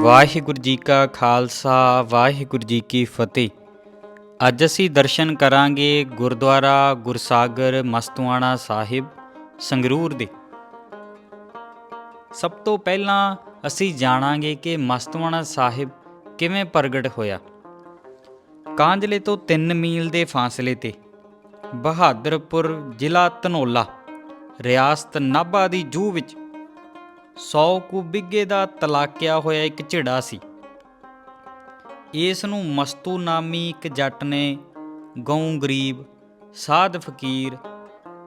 ਵਾਹਿਗੁਰੂ ਜੀ ਕਾ ਖਾਲਸਾ, ਵਾਹਿਗੁਰੂ ਜੀ ਕੀ ਫਤਿਹ। ਅੱਜ ਅਸੀਂ ਦਰਸ਼ਨ ਕਰਾਂਗੇ ਗੁਰਦੁਆਰਾ ਗੁਰਸਾਗਰ ਮਸਤੂਆਣਾ ਸਾਹਿਬ, ਸੰਗਰੂਰ ਦੇ। ਸਭ ਤੋਂ ਪਹਿਲਾਂ ਅਸੀਂ ਜਾਣਾਂਗੇ ਕਿ ਮਸਤੂਆਣਾ ਸਾਹਿਬ ਕਿਵੇਂ ਪ੍ਰਗਟ ਹੋਇਆ। ਕਾਂਜਲੇ ਤੋਂ 3 ਮੀਲ ਦੇ ਫਾਸਲੇ ਤੇ ਬਹਾਦਰਪੁਰ ਜ਼ਿਲ੍ਹਾ ਧਨੋਲਾ, ਰਿਆਸਤ ਨਾਭਾ ਦੀ ਜੂਹ ਵਿੱਚ 100 ਕੁ ਬਿੱਗੇ ਦਾ ਤਲਾਕਿਆ ਹੋਇਆ ਇੱਕ ਝਿੜਾ ਸੀ। ਇਸ ਨੂੰ ਮਸਤੂ ਨਾਮੀ ਇੱਕ ਜੱਟ ਨੇ ਗਊ ਗਰੀਬ, ਸਾਧ ਫਕੀਰ,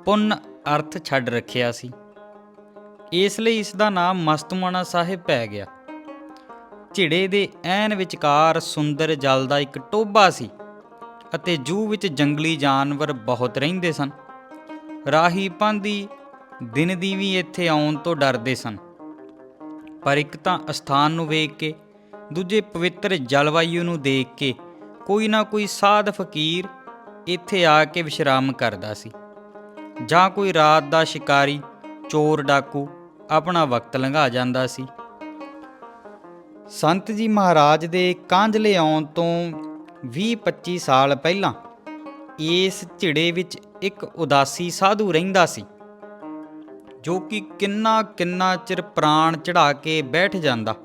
ਪੁੰਨ ਅਰਥ ਛੱਡ ਰੱਖਿਆ ਸੀ। ਇਸ ਲਈ ਇਸ ਦਾ ਨਾਮ ਮਸਤੂਆਣਾ ਸਾਹਿਬ ਪੈ ਗਿਆ। ਝਿੜੇ ਦੇ ਐਨ ਵਿਚਕਾਰ ਸੁੰਦਰ ਜਲ ਦਾ ਇੱਕ ਟੋਭਾ ਸੀ ਅਤੇ ਜੂ ਵਿੱਚ ਜੰਗਲੀ ਜਾਨਵਰ ਬਹੁਤ ਰਹਿੰਦੇ ਸਨ। ਰਾਹੀ ਪਾਂਦੀ ਦਿਨ ਦੀ ਵੀ ਇੱਥੇ ਆਉਣ ਤੋਂ ਡਰਦੇ ਸਨ। ਪਰ ਇੱਕ ਤਾਂ ਅਸਥਾਨ ਨੂੰ ਵੇਖ ਕੇ, ਦੂਜੇ ਪਵਿੱਤਰ ਜਲਵਾਯੂ ਨੂੰ ਦੇਖ ਕੇ ਕੋਈ ਨਾ ਕੋਈ ਸਾਧ ਫਕੀਰ ਇੱਥੇ ਆ ਕੇ ਵਿਸ਼ਰਾਮ ਕਰਦਾ ਸੀ। ਜਾਂ ਕੋਈ ਰਾਤ ਦਾ ਸ਼ਿਕਾਰੀ ਚੋਰ ਡਾਕੂ ਆਪਣਾ ਵਕਤ ਲੰਘਾ ਜਾਂਦਾ ਸੀ। ਸੰਤ ਜੀ ਮਹਾਰਾਜ ਦੇ ਕਾਂਝਲੇ ਆਉਣ ਤੋਂ 20-25 ਸਾਲ ਪਹਿਲਾਂ ਇਸ ਝਿੜੇ ਵਿੱਚ ਇੱਕ ਉਦਾਸੀ ਸਾਧੂ ਰਹਿੰਦਾ ਸੀ। ਜੋ ਕਿ ਕਿੰਨਾ ਕਿੰਨਾ ਚਿਰ ਪ੍ਰਾਣ ਚੜਾ ਕੇ ਬੈਠ ਜਾਂਦਾ।